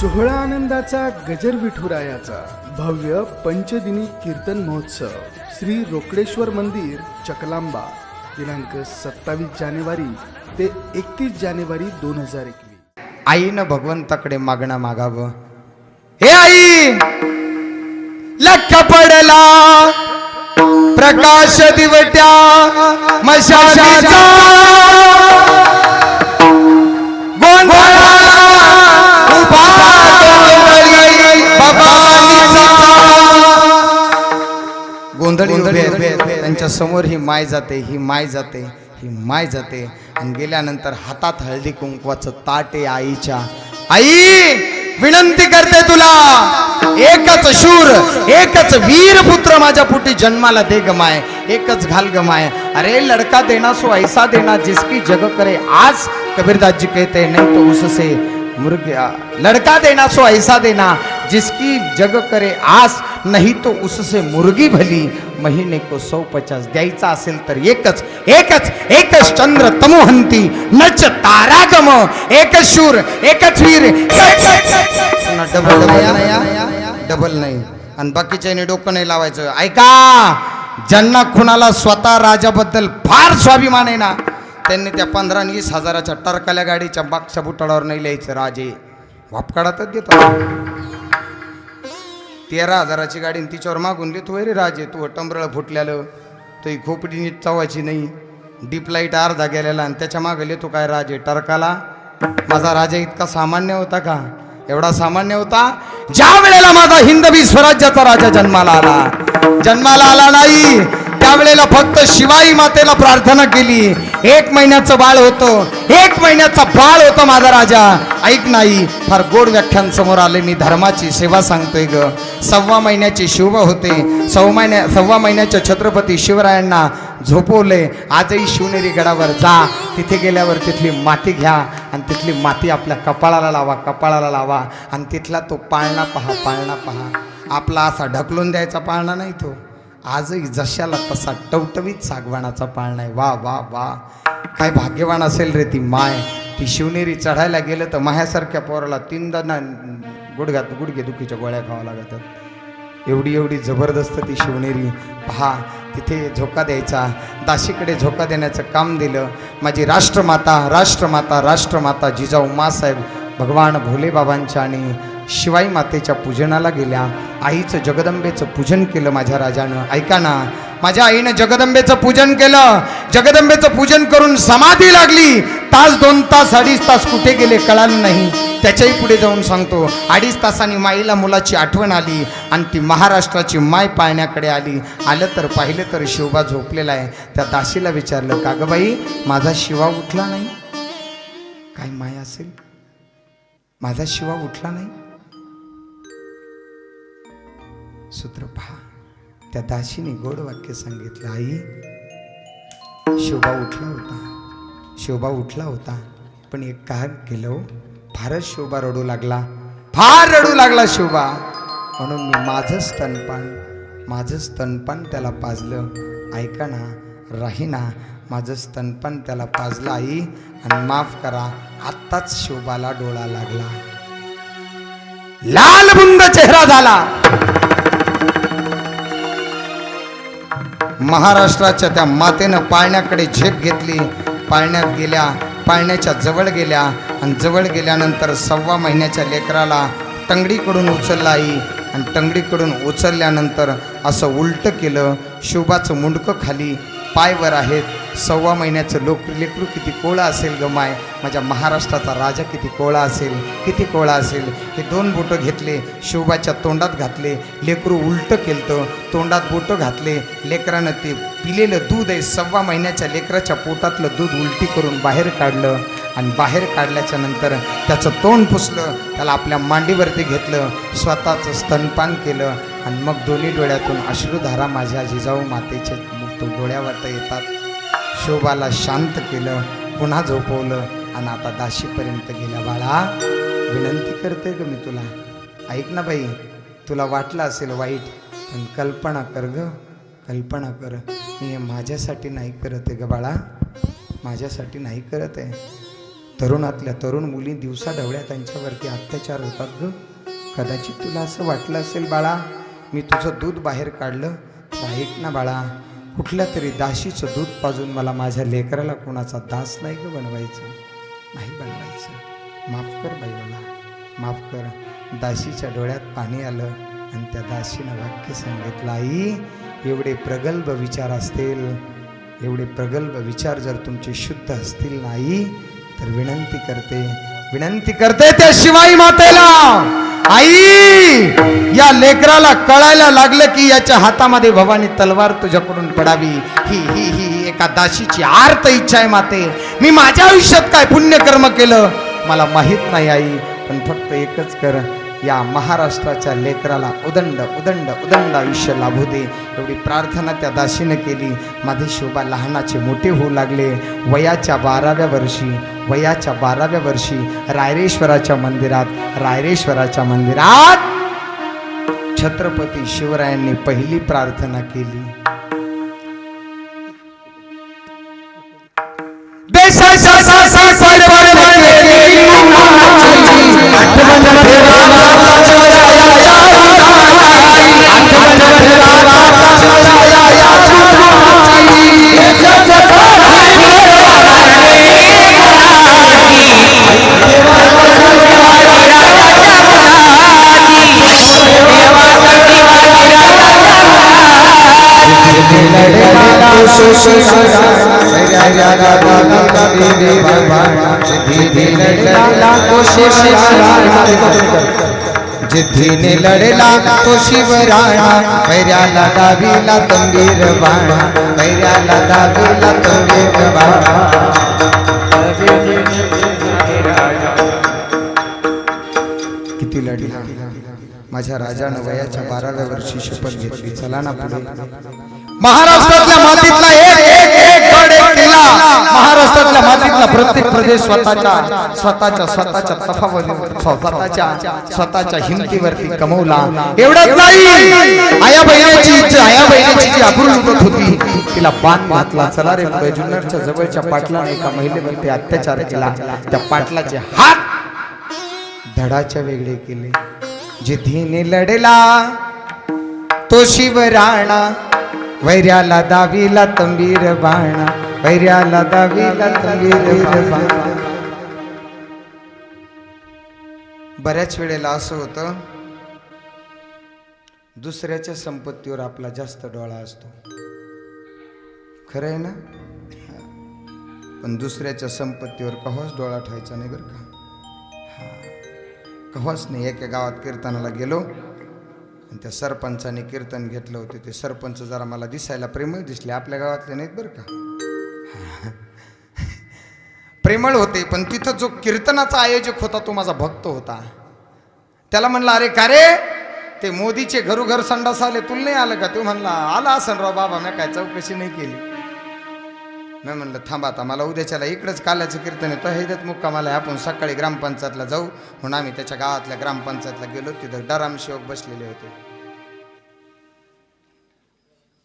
सोहळा आनंदाचा गजर विठुरायाचा भव्य पंचदिनी कीर्तन महोत्सव श्री रोकडेश्वर मंदिर चकलांबा दिनांक सत्तावीस जानेवारी ते एकतीस जानेवारी दोन हजार एकवीस. आईनं भगवंताकडे मागणं मागावं. हे आई! लख पडला. प्रकाश दिवट्या मशाचा त्यांच्यासमोर ही माय जाते ही माय जाते ही माय जाते. आणि गेल्यानंतर हातात हळदी कुंकवाचं ताटे आईच्या. आई विनंती करते तुला. एकच शूर एकच वीर पुत्र माझ्या पुटी जन्माला दे गमाय एकच घाल गमाय अरे लड़का देना सो ऐसा देना जिसकी जग करे. आज कबीरदास जी कहते नहीं तो उससे मुर्गिया लड़का देना सो ऐसा देना जिसकी जग करे आस नहीं तो उससे मुर्गी भली महीने को सौ पचास द्यायचा असेल तर एकच एकच एकच चंद्र तमोहंती नच तारागम एकच शूर एकच वीर डबल डबल नाही. आणि बाकीच्या डोकं नाही लावायचं. ऐका ज्यांना कुणाला स्वतः राजाबद्दल फार स्वाभिमान आहे ना त्यांनी त्या पंधरा आणि वीस हजाराच्या टरकाल्या गाडीच्या मागच्या बुटाडावर नाही लिहायचं राजे. वापकाडातच देतो. तेरा हजाराची गाडी तिच्यावर मागून देतो रे राजे तू टंबरळ फुटल्यालं तो खोपडी नीट चवायची नाही. डीप लाइट अर्धा गेलेला आणि त्याच्यामागे लिहितो काय राजे टरकाला? माझा राजा इतका सामान्य होता का? एवढा सामान्य होता? ज्या वेळेला माझा हिंदवी स्वराज्याचा राजा जन्माला आला. जन्माला आला नाही. त्यावेळेला फक्त शिवाई मातेला प्रार्थना केली. एक महिन्याचं बाळ होतं. एक महिन्याचा बाळ होता माझा राजा. ऐक नाही फार गोड व्याख्यान समोर आले. मी धर्माची सेवा सांगतोय ग. सव्वा महिन्याची शिवबा होते. सव्वा महिन्या सव्वा महिन्याच्या छत्रपती शिवरायांना झोपवले. आजही शिवनेरी गडावर जा. तिथे गेल्यावर तिथली माती घ्या आणि तिथली माती आपल्या कपाळाला लावा कपाळाला लावा आणि तिथला तो पाळणा पहा पाळणा पहा. आपला असा ढकलून द्यायचा पाळणा नाही तो. आजही जशाला तसा टवटवीत सागवानाचा पाळणा आहे वा वा वा. काय भाग्यवान असेल रे ती माय. ती शिवनेरी चढायला गेलं तर माह्यासारख्या पोराला तीनदा ना गुडघ्यात गुडघे दुखीच्या गोळ्या खावा लागतात. एवढी एवढी जबरदस्त ती शिवनेरी. पहा तिथे झोका द्यायचा. दाशीकडे झोका देण्याचं काम दिलं. माझी राष्ट्रमाता राष्ट्रमाता राष्ट्रमाता जिजाऊ मासाहेब भगवान भोलेबाबांच्या आणि शिवाई मातेच्या पूजनाला गेल्या. आईचं जगदंबेचं पूजन केलं माझ्या राजानं. ऐका ना माझ्या आईनं जगदंबेचं पूजन केलं. जगदंबेचं पूजन करून समाधी लागली. तास दोन तास अडीच तास कुठे गेले कळालं नाही. त्याच्याही पुढे जाऊन सांगतो अडीच तासांनी माईला मुलाची आठवण आली आणि ती महाराष्ट्राची माय पाळण्याकडे आली. आलं तर पाहिलं तर शिवबा झोपलेला आहे. त्या दासीला विचारलं का गं बाई माझा शिवा उठला नाही? काय माय असेल? माझा शिवा उठला नाही? सूत्र पहा. त्या दाशीने गोड वाक्य सांगितलं आई शोभा उठला होता. शोभा उठला होता पण एक काय केलं फारच शोभा रडू लागला. फार रडू लागला शोभा. म्हणून मी माझं स्तनपान माझं स्तनपान त्याला पाजलं. ऐका ना राहीना माझं स्तनपान त्याला पाजलं आई. आणि माफ करा आत्ताच शोभाला डोळा लागला. लाल बुंद चेहरा झाला. महाराष्ट्राच्या त्या मातेनं पाळण्याकडे झेप घेतली. पाळण्यात गेल्या पाळण्याच्या जवळ गेल्या आणि जवळ गेल्यानंतर सव्वा महिन्याच्या लेकराला टंगडीकडून उचलला आई आणि टंगडीकडून उचलल्यानंतर असं उलटं केलं शुभाचं मुंडकं खाली पायवर आहेत. सव्वा महिन्याचं लोक लेकरू किती कोळा असेल गमाय माझ्या महाराष्ट्राचा राजा किती कोळा असेल? किती कोळा असेल? हे दोन बोटं घेतले शिवबाच्या तोंडात घातले लेकरू उलटं केलतं तोंडात बोटं घातले लेकरानं ते पिलेलं दूध आहे सव्वा महिन्याच्या लेकराच्या पोटातलं दूध उलटी करून बाहेर काढलं आणि बाहेर काढल्याच्या नंतर त्याचं तोंड पुसलं त्याला आपल्या मांडीवरती घेतलं स्वतःचं स्तनपान केलं आणि मग दोन्ही डोळ्यातून अश्रुधारा माझ्या जिजाऊ मातेच्या तो डोळ्यावर येतात. शोभाला शांत केलं पुन्हा झोपवलं आणि आता दाशीपर्यंत गेल्या बाळा विनंती करते ग मी तुला. ऐक ना बाई तुला वाटलं असेल वाईट पण कल्पना कर ग. कल्पना कर. मी हे माझ्यासाठी नाही करत आहे ग बाळा. माझ्यासाठी नाही करत आहे. तरुणातल्या तरुण मुली दिवसा ढवळ्या त्यांच्यावरती अत्याचार होतात ग. कदाचित तुला असं वाटलं असेल बाळा मी तुझं दूध बाहेर काढलं. ऐक ना बाळा कुठल्या तरी दाशीचं दूध पाजून मला माझ्या लेकराला कोणाचा दास नाही ग बनवायचं. नाही बनवायचं. माफ कर बाई मला माफ कर. दाशीच्या डोळ्यात पाणी आलं आणि त्या दाशीनं वाक्य सांगितलं आई एवढे प्रगल्भ विचार असतील एवढे प्रगल्भ विचार जर तुमचे शुद्ध असतील नाही तर विनंती करते विनंती करते त्या शिवाई मातेला. आई या लेकराला कळायला लागलं की याच्या हातामध्ये भवानी तलवार तुझ्याकडून पडावी. ही ही ही एका दाशीची आर्त इच्छा आहे माते. मी माझ्या आयुष्यात काय पुण्यकर्म केलं? मला माहीत नाही आई पण फक्त एकच कर. या महाराष्ट्राच्या लेकराला उदंड उदंड उदंड आयुष्य लाभू दे. एवढी प्रार्थना त्या दाशीनं केली. माझे शोभा लहानाचे मोठे होऊ लागले. वयाच्या बाराव्या वर्षी वयाच्या बाराव्या वर्षी रायरेश्वराच्या मंदिरात रायरेश्वराच्या मंदिरात छत्रपती शिवरायांनी पहिली प्रार्थना केली. जिद्दीने लढला तो शिवराणा पैऱ्याला दावीला तंबीर बाणा पैऱ्याला दावीला तंबीर बाणा किती लढला माझ्या राजानं वयाच्या बाराव्या वर्षी शपथ घेतली. चला ना पुढे. महाराष्ट्रातल्या मातीतला एक एक एक गड एक किल्ला. महाराष्ट्रातल्या मातीतला प्रत्येक प्रदेश स्वतःच्या स्वतःच्या स्वतःच्या तफावत स्वतःच्या स्वतःच्या हिमतीवरती कमवला. एवढंच नाही. आया बहिणीची इच्छा आया बहिणीची जी अपूर्ण होती. तिला बाण घातला. चला रे जुन्नरच्या जवळच्या पाटलाने एका महिलेवरती अत्याचार केला? त्या पाटलाचे हात धडाच्या वेगळे केले. जिथीने लढला तो शिवराणा वैर्याला दावीला तंबीर बाणा. वैर्याला दावीला तंबीर बाणा. बऱ्याच वेळेला असं होतं दुसऱ्याच्या संपत्तीवर आपला जास्त डोळा असतो. खरं आहे ना? पण दुसऱ्याच्या संपत्तीवर कव्हाच डोळा ठेवायचा नाही बरं का? कव्हाच नाही. एका गावात कीर्तनाला गेलो आणि त्या सरपंचाने कीर्तन घेतलं होतं. ते सरपंच जरा मला दिसायला प्रेमळ दिसले. आपल्या गावातले नाहीत बरं का? प्रेमळ होते पण तिथं जो कीर्तनाचा आयोजक होता तो माझा भक्त होता. त्याला म्हणलं अरे का रे? ते मोदीचे घरोघर संडास आले तुला नाही आलं का? तो म्हणला आला असन राव बाबा मी काय चौकशी नाही केली. मी म्हणलं थांबा आता मला उद्याच्याला इकडंच काल्याचं कीर्तन येतो. हैदत मुक्कामाला आहे. आपण सकाळी ग्रामपंचायतला जाऊ. म्हणून आम्ही त्याच्या गावातल्या ग्रामपंचायतला गेलो. तिथं डराम सेवक बसलेले होते.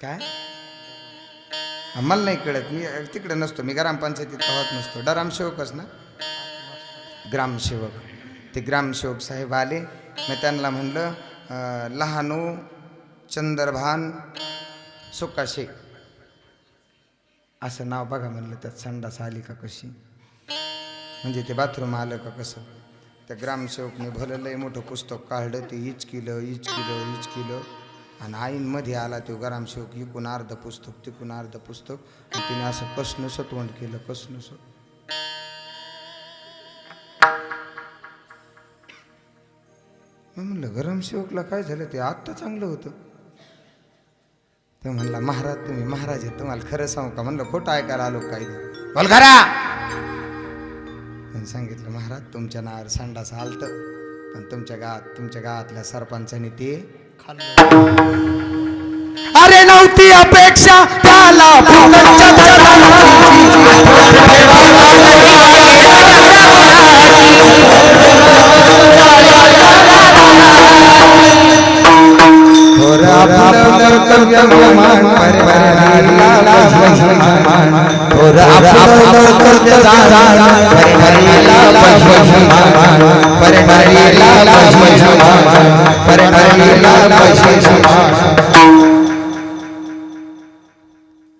काय? मला नाही कळत. मी तिकडे नसतो. मी ग्रामपंचायतीत पाहत नसतो. डराम सेवकच ना? ग्रामसेवक ते ग्रामसेवक साहेब आले. मी त्यांना म्हणलं लहानू चंद्रभान सुकाशे. असं नाव बघा म्हणलं त्यात संडास आली का कशी? म्हणजे ते बाथरूम आलं का कसं? त्या ग्रामसेवकने भलं लय मोठं पुस्तक काढलं ते इच किलं इच किलं इच किलं. आणि आईनमध्ये आला तो ग्रामसेवक इकून अर्ध पुस्तक तिकून अर्ध पुस्तक. आणि तिने असं कसनुसं तोंड केलं कसनुसं मी म्हणलं ग्रामसेवकला काय झालं? ते आत्ता चांगलं होतं. ते म्हणला महाराज तुम्ही महाराज आहे तुम्हाला खरं सांगू का? म्हणलं खोटं ऐकायला आलो काय बोल खरा त्यांनी सांगितलं महाराज तुमच्या नावावर संडास आलत पण तुमच्या गावात तुमच्या गावातल्या सरपंचाने ते अरे नव्हती अपेक्षा त्याला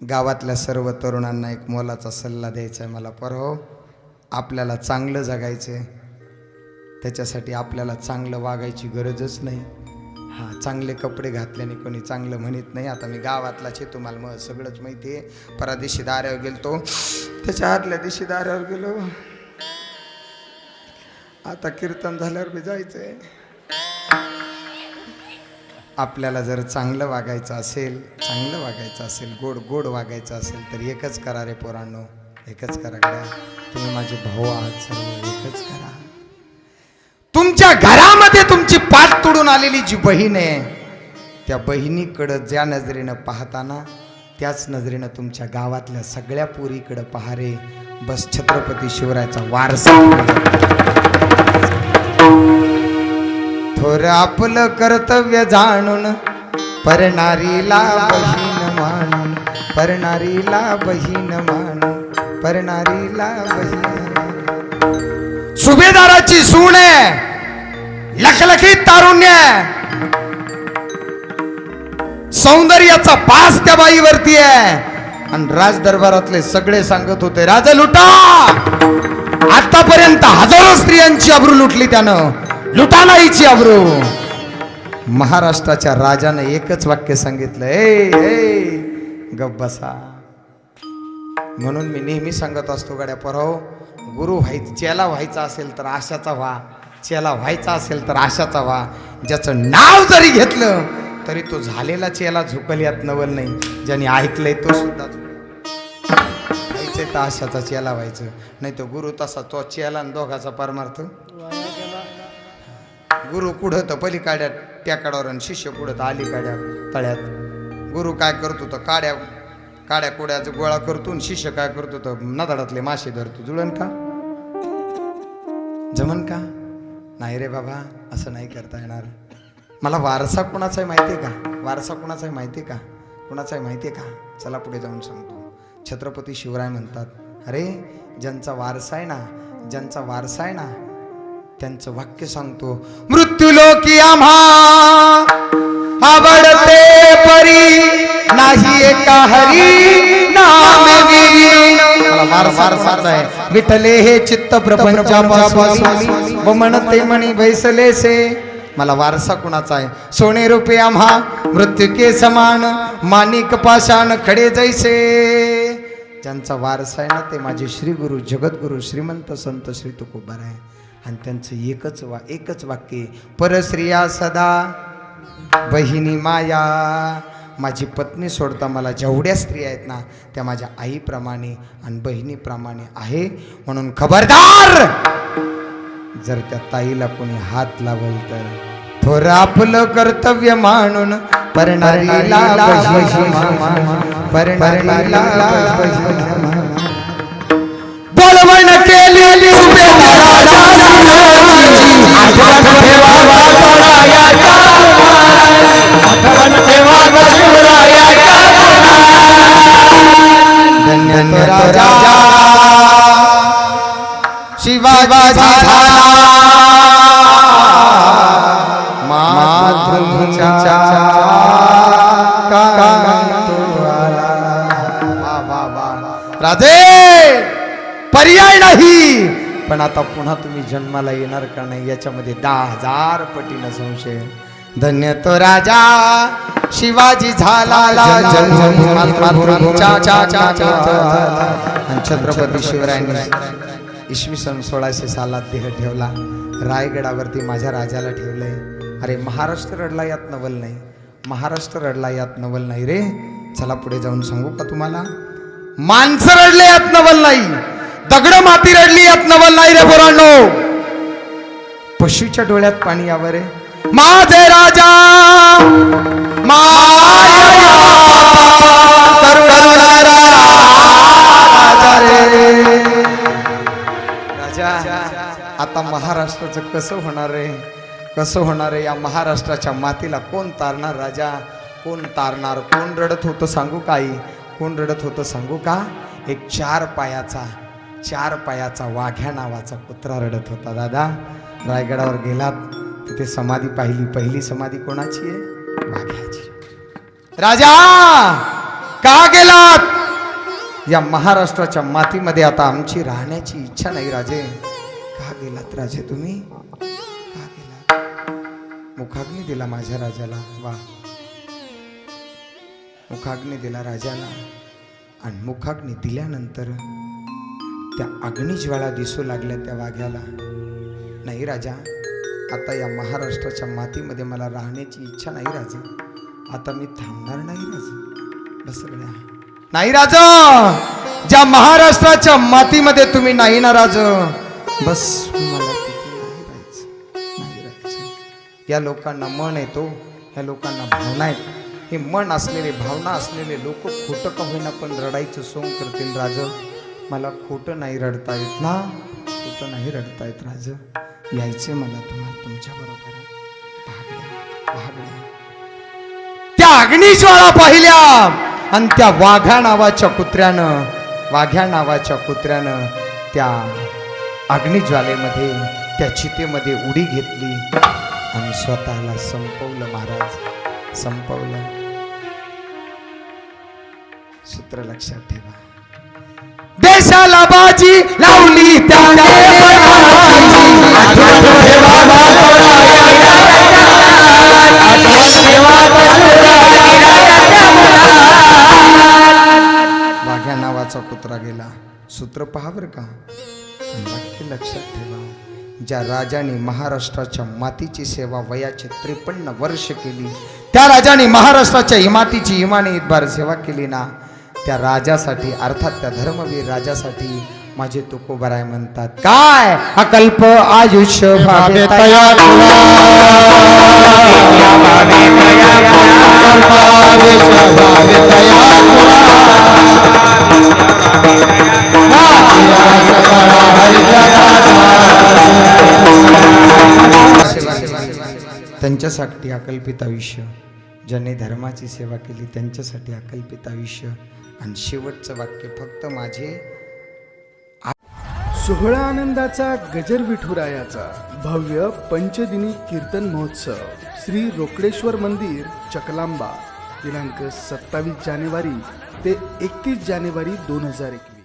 गावातल्या सर्व तरुणांना एक मोलाचा सल्ला द्यायचा आहे मला परहो आपल्याला चांगलं जगायचं आहे त्याच्यासाठी आपल्याला चांगलं वागायची गरजच नाही हां चांगले कपडे घातल्याने कोणी चांगलं म्हणत नाही. आता मी गावातलाच आहे तुम्हाला मग सगळंच माहिती आहे. परा दिवशी दाऱ्यावर तो त्याच्या आदल्या दिवशी दाऱ्यावर गेलो. आता कीर्तन झाल्यावर बी जायचं आहे आपल्याला जर चांगलं वागायचं असेल चांगलं वागायचं असेल गोड गोड वागायचं असेल तर एकच करा रे पोरांनो. एकच करा का तुम्ही माझे भाऊ आहात सर्व एकच करा. तुमच्या मध्ये तुमची पाठ तोडून आलेली जी बहीण आहे त्या बहिणीकडं ज्या नजरेनं पाहताना त्याच नजरेनं तुमच्या गावातल्या सगळ्या पोरीकडं पहारे बस छत्रपती शिवरायाचा वारसा. थोर आपलं कर्तव्य जाणून परणारीला बहीण मानून परणारीला बहीण मानून परणारीला बहीण सुभेदाराची सून आहे. लखलखीत तारुण्य. आहे. सौंदर्याचा पास त्या बाईवरती आहे. आणि राज दरबारातले सगळे सांगत होते राजा लुटा! आतापर्यंत हजारो स्त्रियांची अब्रू लुटली त्यानं. लुटा नाहीची अब्रू. महाराष्ट्राच्या राजानं एकच वाक्य सांगितलं ए गब्बसा म्हणून मी नेहमी सांगत असतो गड्या परव गुरु व्हायचं चेला व्हायचा असेल तर आशाचा व्हा. चेला व्हायचा असेल तर आशाचा व्हा ज्याचं नाव जरी घेतलं तरी तो झालेला चेला झुकल यात नवल नाही. ज्याने ऐकलंय तो सुद्धा व्हायचंय तर आशाचा चेला व्हायचं. नाही तर गुरु तसा तो चेला आणि दोघाचा परमार्थ. गुरु पुढं तर पलीकाड्यात टेकाडावर आणि शिष्य पुढं तर अलीकाड्या तळ्यात. गुरु काय करतो तर काड्या काड्या कोड्याचा गोळा करतो आणि शिष्य काय करतो तर नदाडातले मासे धरतो. जुळन का? जमन का? नाही रे बाबा असं नाही करता येणार. मला वारसा कुणाचा आहे माहिती आहे का? वारसा कुणाचा आहे माहिती आहे का? कुणाचा आहे माहिती आहे का? चला पुढे जाऊन सांगतो. छत्रपती शिवराय म्हणतात अरे ज्यांचा वारसा आहे ना ज्यांचा वारसा आहे ना त्यांचं वाक्य सांगतो मृत्यू लोकी आम्हा आवडते परी नाही एका हरी नाम विहीन. आहे. विठले हे चित्त प्रपंचापासून. व म्हणते म्हणी बैसलेसे मला वारसा कुणाचा आहे? सोने रुपे आम्हा मृत्यू के समान. मानिक पाषाण खडे जैसे. ज्यांचा वारसा आहे ना ते माझे श्री गुरु जगद्गुरु श्रीमंत संत श्री तुकोबार आहे. आणि त्यांचं एकच वा एकच वाक्य परश्रिया सदा बहिणी माया. माझी पत्नी सोडता मला जेवढ्या स्त्रिया आहेत ना त्या माझ्या आईप्रमाणे आणि बहिणीप्रमाणे आहे म्हणून खबरदार जर त्या ताईला कोणी हात लावल तर थोर आपलं कर्तव्य मानून परणारीला तो राजा। शिवाजी. राजे पर्याय नाही. पण आता पुन्हा तुम्ही जन्माला येणार का नाही याच्यामध्ये दहा हजार पटीनं संशय. धन्य तो राजा. शिवाजी झाला छत्रपती शिवरायांनी इसवी सन सोळाशे सालात देह ठेवला रायगडावरती माझ्या राजाला ठेवलंय अरे महाराष्ट्र रडला यात नवल नाही महाराष्ट्र रडला यात नवल नाही रे चला पुढे जाऊन सांगू का तुम्हाला माणसं रडले यात नवल नाही दगड माती रडली यात नवल नाही रे पोरांनो पशुच्या डोळ्यात पाणी यावं रे माझे राजा राजा आता महाराष्ट्राचं कसं होणार आहे कसं होणार आहे या महाराष्ट्राच्या मातीला कोण तारणार राजा? कोण तारणार? कोण रडत होतं सांगू काही? कोण रडत होतं सांगू का? एक चार पायाचा चार पायाचा वाघ्या नावाचा कुत्रा रडत होता दादा. रायगडावर गेलात तिथे समाधी पाहिली. पहिली समाधी कोणाची आहे? वाघ्या राजा का गेलात? या महाराष्ट्राच्या मातीमध्ये आता आमची राहण्याची इच्छा नाही राजे. का गेलात राजे तुम्ही? का गेलात? मुखाग्नी दिला माझ्या राजाला. वा. मुखाग्नी दिला राजाला आणि मुखाग्नी दिल्यानंतर त्या अग्निज्वाळा दिसू लागल्या त्या वाघ्याला. नाही राजा आता या महाराष्ट्राच्या मातीमध्ये मला राहण्याची इच्छा नाही राजा. आता मी थांबणार नाही राजा. बस नाही राजा! ज्या महाराष्ट्राच्या मातीमध्ये तुम्ही नाही ना राज बस मला नाही राहायचं. या लोकांना मन येतो या लोकांना भावना आहेत. हे मन असलेले भावना असलेले लोक खोटं का होईना पण रडायचं सोंग करतील राज. मला खोटं नाही रडता येत ना. खोटं नाही रडता येत राज. यायचे मला तुम्हाला तुमच्या बरोबर भागड्या भागड्या त्या अग्निज्वाळा पाहिल्या. आणि त्या वाघ्या नावाच्या कुत्र्यानं वाघ्या नावाच्या कुत्र्यानं त्या अग्निज्वालेमध्ये त्या चितेमध्ये उडी घेतली आणि स्वतःला संपवलं महाराज. संपवलं. सूत्र लक्षात ठेवा. देशाला बाजी लावली त्या कुत्रा गेला. सूत्र पहा बरं का? वाक्य लक्षात ठेवा. ज्या राजाने महाराष्ट्राच्या मातीची सेवा वयाचे त्रेपन्न वर्ष केली त्या राजाने महाराष्ट्राच्या इमातीची इमाने इतबार सेवा केली ना त्या राजासाठी अर्थात त्या धर्मवीर राजासाठी माझे तुकोबराय म्हणतात काय? अकल्प आयुष्य भावे त्यांच्यासाठी अकल्पित आयुष्य. ज्यांनी धर्माची सेवा केली त्यांच्यासाठी अकल्पित आयुष्य. आणि शेवटचं वाक्य फक्त माझे सोहळा आनंदाचा गजर विठुरायाचा भव्य पंचदिनी कीर्तन महोत्सव श्री रोकडेश्वर मंदिर चकलांबा दिनांक सत्तावीस जानेवारी ते एकतीस जानेवारी दोन हजार एकवीस.